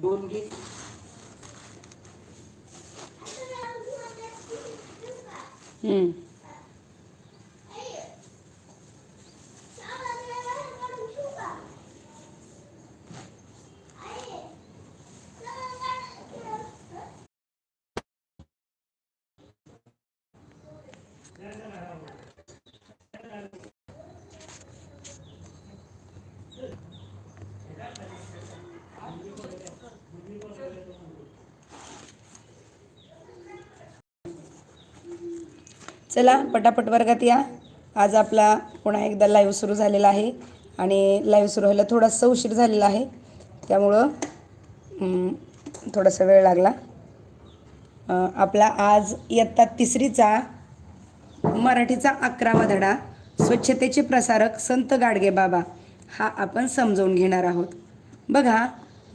दोन घे हम्म. चला पटापट वर्गात या. आज आपला पुन्हा एकदा लाईव्ह सुरू झालेला आहे आणि लाईव्ह सुरू व्हायला थोडासा उशीर झालेला आहे. त्यामुळं थोडासा वेळ लागला. आपला आज इयत्ता तिसरीचा मराठीचा अकरावा धडा स्वच्छतेचे प्रसारक संत गाडगे बाबा हा आपण समजवून घेणार आहोत. बघा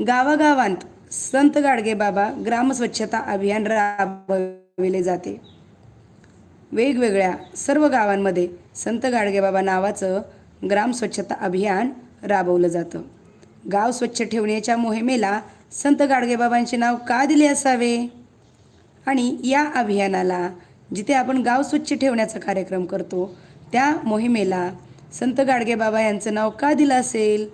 गावागावांत संत गाडगे बाबा ग्रामस्वच्छता अभियान राबविले जाते. वेगवेगळ्या सर्व गावांमध्ये संत गाडगेबाबा नावाचं ग्राम स्वच्छता अभियान राबवलं जातं. गाव स्वच्छ ठेवण्याच्या मोहिमेला संत गाडगेबाबांचे नाव का दिले असावे? आणि या अभियानाला जिथे आपण गाव स्वच्छ ठेवण्याचा कार्यक्रम करतो त्या मोहिमेला संत गाडगेबाबा यांचं नाव का दिलं असेल?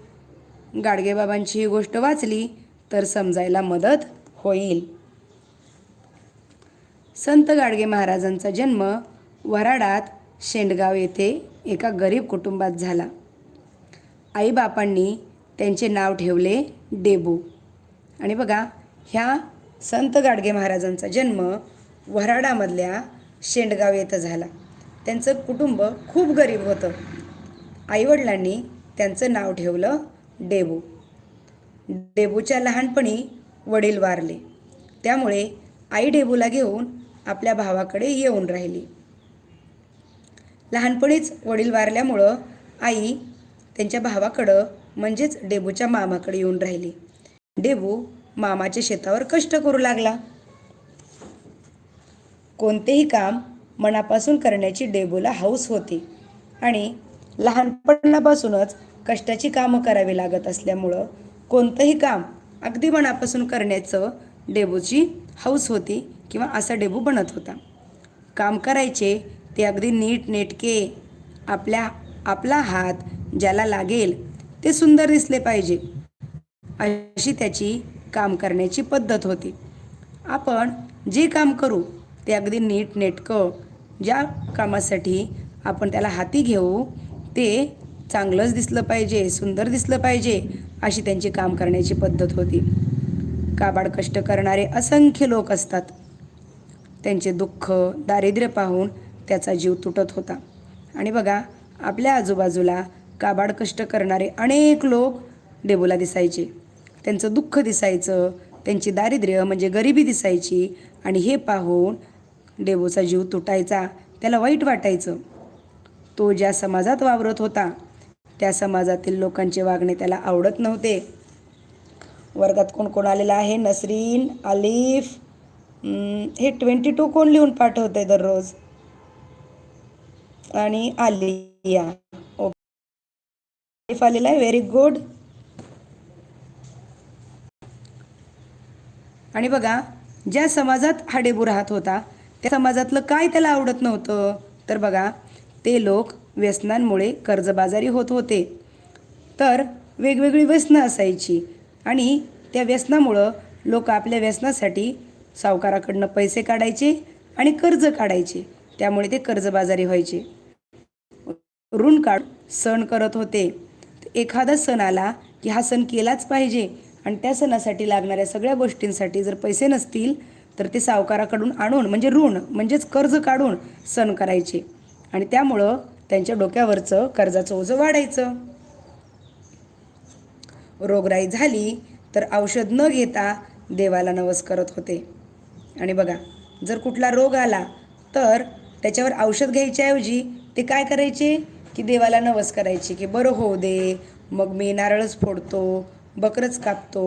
गाडगेबाबांची ही गोष्ट वाचली तर समजायला मदत होईल. संत गाडगे महाराजांचा जन्म वराडात शेंडगाव येथे एका गरीब कुटुंबात झाला. आईबापांनी त्यांचे नाव ठेवले डेबू. आणि बघा ह्या संत गाडगे महाराजांचा जन्म वराडामधल्या शेंडगाव येथं झाला. त्यांचं कुटुंब खूप गरीब होतं. आईवडिलांनी त्यांचं नाव ठेवलं डेबू. डेबूच्या लहानपणी वडील वारले. त्यामुळे आई डेबूला घेऊन आपल्या भावाकडे येऊन राहिली. लहानपणीच वडील वारल्यामुळं आई त्यांच्या भावाकडं म्हणजेच डेबूच्या मामाकडे येऊन राहिली. डेबू मामाच्या शेतावर कष्ट करू लागला. कोणतेही काम मनापासून करण्याची डेबूला हौस होती आणि लहानपणापासूनच कष्टाची कामं करावी लागत असल्यामुळं कोणतंही काम अगदी मनापासून करण्याचं डेबूची हौस होती. किंवा असा डेबू बनत होता. काम करायचे ते अगदी नीट नेटके आपल्या आपला हात ज्याला लागेल ते सुंदर दिसले पाहिजे अशी त्याची काम करण्याची पद्धत होती. आपण जे काम करू ते अगदी नीट नेटकं ज्या कामासाठी आपण त्याला हाती घेऊ ते चांगलंच दिसलं पाहिजे सुंदर दिसलं पाहिजे अशी त्यांची काम करण्याची पद्धत होती. काबाड कष्ट करणारे असंख्य लोक असतात. त्यांचे दुःख दारिद्र्य पाहून त्याचा जीव तुटत होता. आणि बघा आपल्या आजूबाजूला काबाड कष्ट करणारे अनेक लोक डेबूला दिसायचे. त्यांचं दुःख दिसायचं त्यांची दारिद्र्य म्हणजे गरिबी दिसायची आणि हे पाहून डेबूचा जीव तुटायचा त्याला वाईट वाटायचं. तो ज्या समाजात वावरत होता त्या समाजातील लोकांचे वागणे त्याला आवडत नव्हते. वर्गात कोण कोण आलेलं आहे? नसरीन आलिफ हे ट्वेंटी टू कोण लिहून पाठवते दररोज? आणि आलिया. ओके आलेला आहे व्हेरी गुड आणि बघा ज्या समाजात हाडेबू राहत होता त्या समाजातलं काय त्याला आवडत नव्हतं? तर बघा ते लोक व्यसनांमुळे कर्जबाजारी होत होते. तर वेगवेगळी व्यसनं असायची. आणि त्या व्यसनामुळं लोक आपल्या व्यसनासाठी सावकाराकडनं पैसे काढायचे आणि कर्ज काढायचे. त्यामुळे ते कर्जबाजारी व्हायचे. ऋण काढ सण करत होते. एखादा सण आला की हा सण केलाच पाहिजे आणि त्या सणासाठी लागणाऱ्या सगळ्या गोष्टींसाठी जर पैसे नसतील तर ते सावकाराकडून आणून म्हणजे ऋण म्हणजेच कर्ज काढून सण करायचे. आणि त्यामुळं त्यांच्या डोक्यावरचं कर्जाचं ओझं वाढायचं. रोगराई झाली तर औषध न घेता देवाला नवस करत होते. आणि बघा जर कुठला रोग आला तर त्याच्यावर औषध घ्यायच्याऐवजी ते काय करायचे? की देवाला नवस करायचे की बरं होऊ दे मग मी नारळच फोडतो बकरच कापतो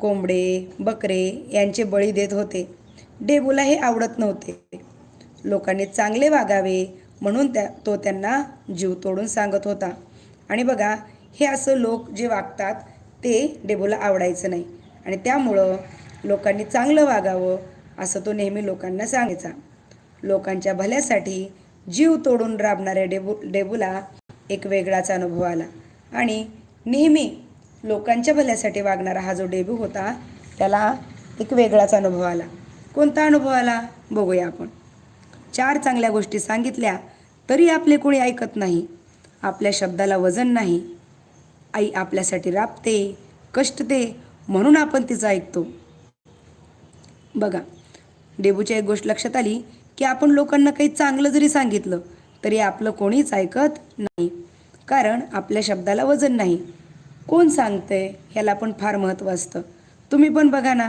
कोंबडे बकरे यांचे बळी देत होते. डेबूला हे आवडत नव्हते. लोकांनी चांगले वागावे म्हणून त्या तो त्यांना जीव तोडून सांगत होता. आणि बघा हे असं लोक जे वागतात ते डेबूला आवडायचं नाही. आणि त्यामुळं लोकांनी चांगलं वागावं असं तो नेहमी लोकांना सांगायचा. लोकांच्या भल्यासाठी जीव तोडून राबणाऱ्या डेबू डेबूला एक वेगळाच अनुभव आला. आणि नेहमी लोकांच्या भल्यासाठी वागणारा हा जो डेबू होता त्याला एक वेगळाच अनुभव आला. कोणता अनुभव आला? बघूया आपण. चार चांगल्या गोष्टी सांगितल्या तरी आपले कोणी ऐकत नाही. आपल्या शब्दाला वजन नाही. आई आपल्यासाठी राबते कष्टते म्हणून आपण तिचं ऐकतो. बघा डेबूच्या एक गोष्ट लक्षात आली की आपण लोकांना काही चांगलं जरी सांगितलं तरी आपलं कोणीच ऐकत नाही. कारण आपल्या शब्दाला वजन नाही. कोण सांगतंय ह्याला पण फार महत्त्व असतं. तुम्ही पण बघा ना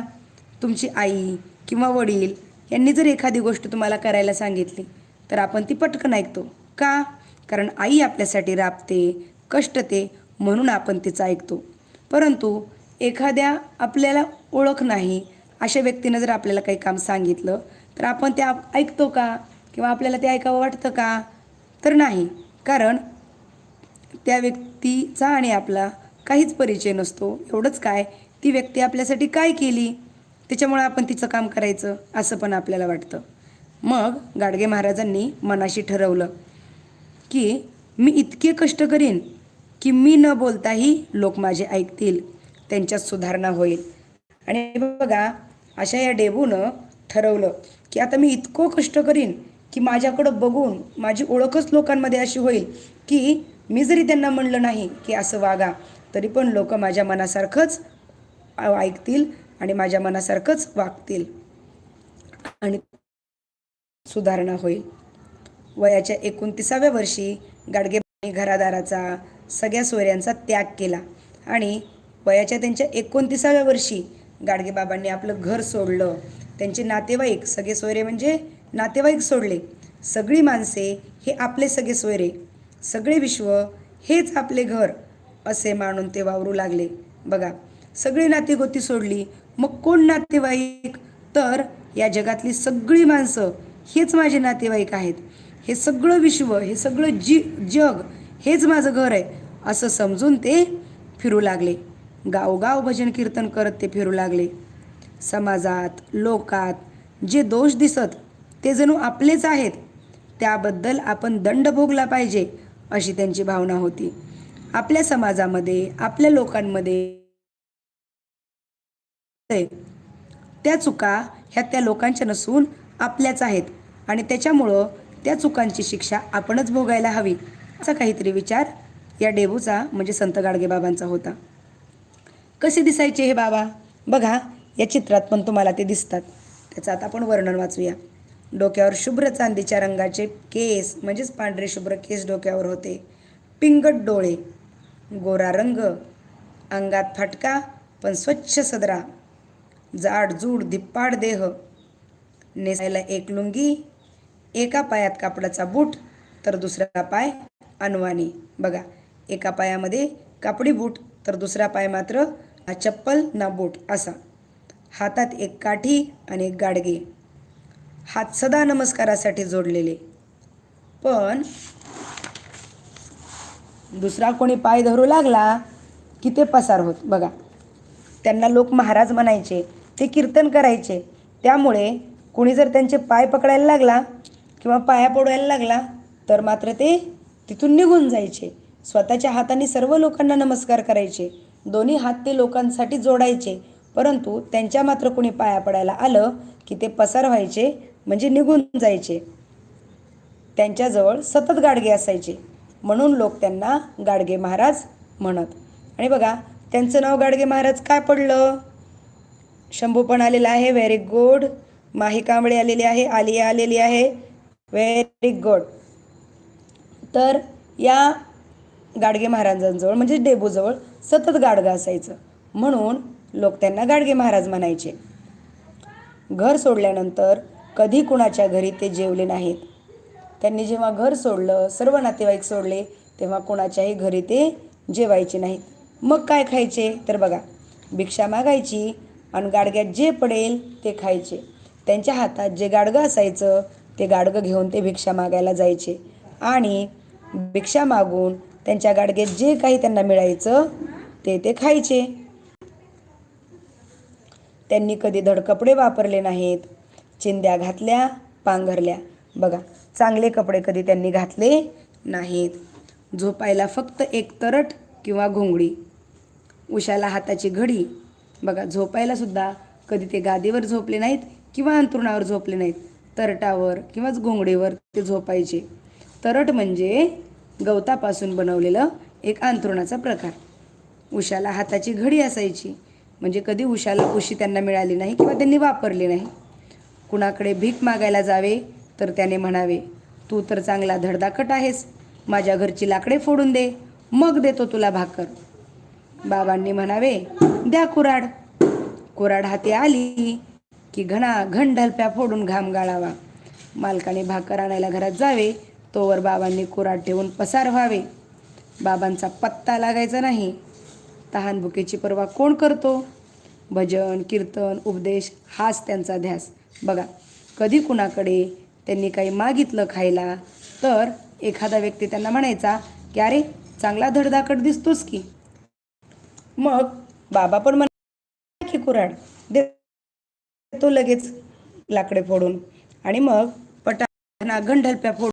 तुमची आई किंवा वडील यांनी जर एखादी गोष्ट तुम्हाला करायला सांगितली तर आपण ती पटकन ऐकतो. का? कारण आई आपल्यासाठी राबते कष्टते म्हणून आपण तिचं ऐकतो. परंतु एखाद्या आपल्याला ओळख नाही अशा व्यक्तीनं जर आपल्याला काही काम सांगितलं तर आपण ते आप- ऐकतो का? किंवा आपल्याला ते ऐकावं वाटतं का? तर नाही. कारण त्या व्यक्तीचा आणि आपला काहीच परिचय नसतो. एवढंच काय? ती व्यक्ती आपल्यासाठी काय केली? त्याच्यामुळे आपण तिचं काम करायचं असं पण आपल्याला वाटतं. मग गाडगे महाराजांनी मनाशी ठरवलं की मी इतके कष्ट करीन की मी न बोलताही लोक माझे ऐकतील. त्यांच्यात सुधारणा होईल. आणि बघा अशा या डेबूनं ठरवलं की आता मी इतकं कष्ट करीन की माझ्याकडं बघून माझी ओळखच लोकांमध्ये अशी होईल की मी जरी त्यांना म्हणलं नाही की असं वागा तरी पण लोक माझ्या मनासारखंच ऐकतील आणि माझ्या मनासारखंच वागतील. आणि सुधारणा होईल. वयाच्या एकोणतीसाव्या वर्षी गाडगेबांनी घरादाराचा सगळ्या सोयऱ्यांचा त्याग केला आणि वयाच्या त्यांच्या एकोणतीसाव्या वर्षी गाडगेबाबांनी आपलं घर सोडलं. त्यांचे नातेवाईक सगळे सोयरे म्हणजे नातेवाईक सोडले. सगळी माणसे हे आपले सगळे सोयरे. सगळे विश्व हेच आपले घर असे मानून ते वावरू लागले. बघा सगळी नातेगोती सोडली. मग कोण नातेवाईक? तर या जगातली सगळी माणसं हेच माझे नातेवाईक आहेत. हे सगळं विश्व हे सगळं जी जग हेच माझं घर आहे असं समजून ते फिरू लागले. गावगाव भजन कीर्तन करत ते फिरू लागले. समाजात लोकात जे दोष दिसत ते जणू आपलेच आहेत. त्याबद्दल आपण दंड भोगला पाहिजे अशी त्यांची भावना होती. आपल्या समाजामध्ये आपल्या लोकांमध्ये त्या चुका ह्या त्या लोकांच्या नसून आपल्याच आहेत आणि त्याच्यामुळं त्या चुकांची शिक्षा आपणच भोगायला हवी असा काहीतरी विचार या डेबूचा म्हणजे संत गाडगेबाबांचा होता. कसे दिसायचे हे बाबा? बघा या चित्रात पण तुम्हाला ते दिसतात. त्याचं आता आपण वर्णन वाचूया. डोक्यावर शुभ्र चांदीच्या रंगाचे केस म्हणजेच पांढरे शुभ्र केस डोक्यावर होते. पिंगट डोळे गोरा रंग अंगात फाटका पण स्वच्छ सदरा. जाड जूड धिप्पाड देह. नेसायला एक लुंगी एका पायात कापडाचा बूट तर दुसरा पाय अनवाणी. बघा एका पायामध्ये कापडी बूट तर दुसरा पाय मात्र ना चप्पल ना बोट असा. हातात एक काठी आणि एक गाडगे. हात सदा नमस्कारासाठी जोडलेले. पण दुसरा कोणी पाय धरू लागला की ते पसार होत. बघा त्यांना लोक महाराज म्हणायचे ते कीर्तन करायचे. त्यामुळे कोणी जर त्यांचे पाय पकडायला लागला किंवा पाया पडवायला लागला तर मात्र ते तिथून निघून जायचे. स्वतःच्या हाताने सर्व लोकांना नमस्कार करायचे. दोन्ही हात ते लोकांसाठी जोडायचे परंतु त्यांच्या मात्र कोणी पाया पडायला आलं की ते पसार व्हायचे म्हणजे निघून जायचे. त्यांच्याजवळ सतत गाडगे असायचे. म्हणून लोक त्यांना गाडगे महाराज म्हणत. आणि बघा त्यांचं नाव गाडगे महाराज काय पडलं? शंभू पण आलेला आहे व्हेरी गुड माही कांबळे आलेली आहे आलिया आलेली आहे व्हेरी गुड तर या गाडगे महाराजांजवळ म्हणजे डेबूजवळ सतत गाडगं असायचं. म्हणून लोक त्यांना गाडगे महाराज म्हणायचे. घर सोडल्यानंतर कधी कुणाच्या घरी ते जेवले नाहीत. त्यांनी जेव्हा घर सोडलं सर्व नातेवाईक सोडले तेव्हा कुणाच्याही घरी ते जेवायचे नाहीत. मग काय खायचे? तर बघा भिक्षा मागायची आणि गाडग्यात जे पडेल ते खायचे. त्यांच्या हातात जे गाडगं असायचं ते गाडगं घेऊन ते भिक्षा मागायला जायचे. आणि भिक्षा मागून त्यांच्या गाडगेत जे काही त्यांना मिळायचं ते ते खायचे. त्यांनी कधी धड कपडे वापरले नाहीत. चिंध्या घातल्या पांघरल्या. बघा चांगले कपडे कधी त्यांनी घातले नाहीत. झोपायला फक्त एक तरट किंवा घोंगडी. उशाला हाताची घडी. बघा झोपायला सुद्धा कधी ते गादीवर झोपले नाहीत किंवा अंथरुणावर झोपले नाहीत. तरटावर किंवाच घोंगडीवर ते झोपायचे. तरट म्हणजे गवतापासून बनवलेलं एक अंथरुणाचा प्रकार. उशाला हाताची घडी असायची. म्हणजे कधी उशाला उशी त्यांना मिळाली नाही किंवा त्यांनी वापरली नाही. कुणाकडे भीक मागायला जावे तर त्याने म्हणावे तू तर चांगला धडधाकट आहेस. माझ्या घरची लाकडे फोडून दे. मग देतो तुला भाकर. बाबांनी म्हणावे द्या कुराड कुराड हाती आली की घणा घन ढलप्या फोडून घाम गाळावा. मालकाने भाकर आणायला घरात जावे तोवर बाबांनी कुराड ठेवून पसार व्हावे. बाबांचा पत्ता लागायचा नाही. तहानभुकेची पर्वा कोण करतो? भजन कीर्तन उपदेश हाच त्यांचा ध्यास. बघा कधी कुणाकडे त्यांनी काही मागितलं खायला तर एखादा व्यक्ती त्यांना म्हणायचा की अरे चांगला धडधाकट दिसतोस की. मग बाबा पण म्हणा की कुराड देतो लगेच लाकडे फोडून. आणि मग पटा घंढलप्या फोडून